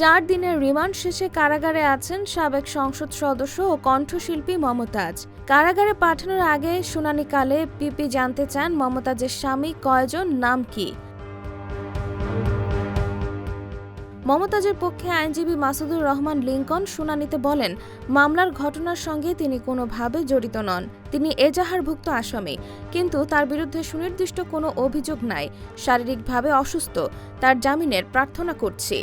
চার দিনের রিমান্ড শেষে কারাগারে আছেন সাবেক সংসদ সদস্য ও কণ্ঠশিল্পী মমতাজ। কারাগারে পাঠানোর আগে শুনানিকালে পিপি জানতে চান মমতাজের স্বামী কয়জন, নাম কি। মমতাজের পক্ষে আইনজীবী মাসুদুর রহমান লিঙ্কন শুনানিতে বলেন, মামলার ঘটনার সঙ্গে তিনি কোনোভাবে জড়িত নন। তিনি এজাহারভুক্ত আসামি, কিন্তু তার বিরুদ্ধে সুনির্দিষ্ট কোনো অভিযোগ নাই। শারীরিকভাবে অসুস্থ, তার জামিনের প্রার্থনা করছি।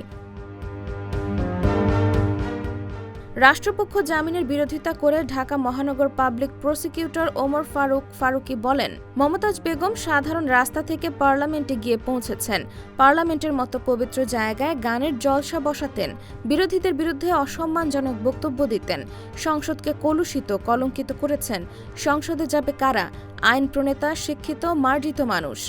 রাষ্ট্রপক্ষ জামিনের বিরোধিতা করে ঢাকা মহানগর পাবলিক প্রসিকিউটর ওমর ফারুক ফারুকি বলেন, মমতাজ বেগম সাধারণ রাস্তা থেকে পার্লামেন্টে গিয়ে পৌঁছেছেন। পার্লামেন্টের মতো পবিত্র জায়গায় গানের জলসা বসাতেন। বিরোধীদের বিরুদ্ধে অসম্মানজনক বক্তব্য দিতেন। সংসদকে কলুষিত, কলঙ্কিত করেছেন। সংসদে যাবে কারা? আইন প্রণেতা শিক্ষিত, মার্জিত মানুষ।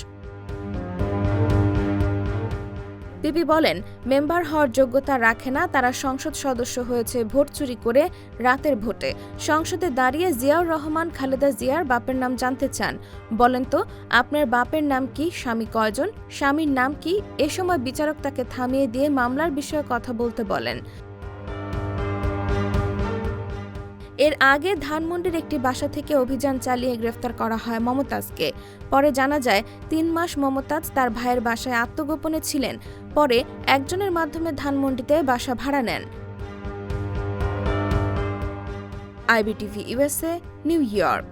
পিপি বলেন, মেম্বার হওয়ার যোগ্যতা রাখে না, তারা সংসদ সদস্য হয়েছে, ভোট চুরি করে রাতের ভোটে। সংসদে দাঁড়িয়ে জিয়াউর রহমান, খালেদা জিয়ার বাপের নাম জানতে চান। বলেন তো, আপনার বাপের নাম কি, স্বামী কয়জন, স্বামীর নাম কি, এ সময় বিচারক তাকে থামিয়ে দিয়ে মামলার বিষয়ে কথা বলতে বলেন। এর আগে ধানমন্ডির একটি বাসা থেকে অভিযান চালিয়ে গ্রেফতার করা হয় মমতাজকে। পরে জানা যায়, তিন মাস মমতাজ তার ভাইয়ের বাসায় আত্মগোপনে ছিলেন। পরে একজনের মাধ্যমে ধানমন্ডিতে বাসা ভাড়া নেন। IBTV USA New York.